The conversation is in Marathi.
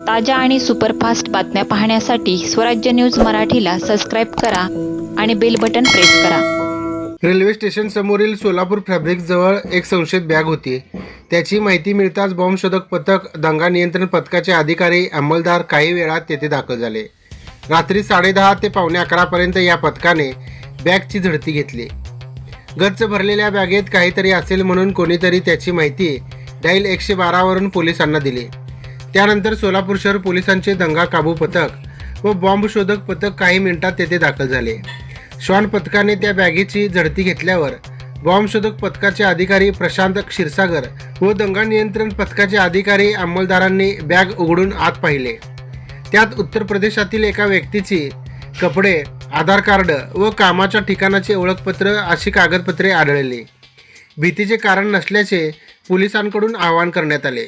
ताज्या आणि सुपरफास्ट बातम्या पाहण्यासाठी स्वराज्य न्यूज मराठीला सबस्क्राईब करा आणि बेल बटन प्रेस करा. रेल्वे स्टेशन समोरील सोलापूर फॅब्रिक जवळ एक संशयित बॅग होती. त्याची माहिती मिळताच बॉम्ब शोधक पथक दंगा नियंत्रण पथकाचे अधिकारी अंमलदार काही वेळात तेथे दाखल झाले. रात्री साडेदहा ते पावणे अकरापर्यंत या पथकाने बॅगची झडती घेतली. गच्च भरलेल्या बॅगेत काहीतरी असेल म्हणून कोणीतरी त्याची माहिती डाईल एकशे बारावरून पोलिसांना दिली. त्यानंतर सोलापूर शहर पोलिसांचे दंगा काबू पथक व बॉम्ब शोधक पथक काही मिनिटात तेथे दाखल झाले. श्वान पथकाने त्या बॅगेची झडती घेतल्यावर बॉम्ब शोधक पथकाचे अधिकारी प्रशांत क्षीरसागर व दंगा नियंत्रण पथकाचे अधिकारी अंमलदारांनी बॅग उघडून आत पाहिले. त्यात उत्तर प्रदेशातील एका व्यक्तीची कपडे आधार कार्ड व कामाच्या ठिकाणाचे ओळखपत्र अशी कागदपत्रे आढळली. भीतीचे कारण नसल्याचे पोलिसांकडून आवाहन करण्यात आले.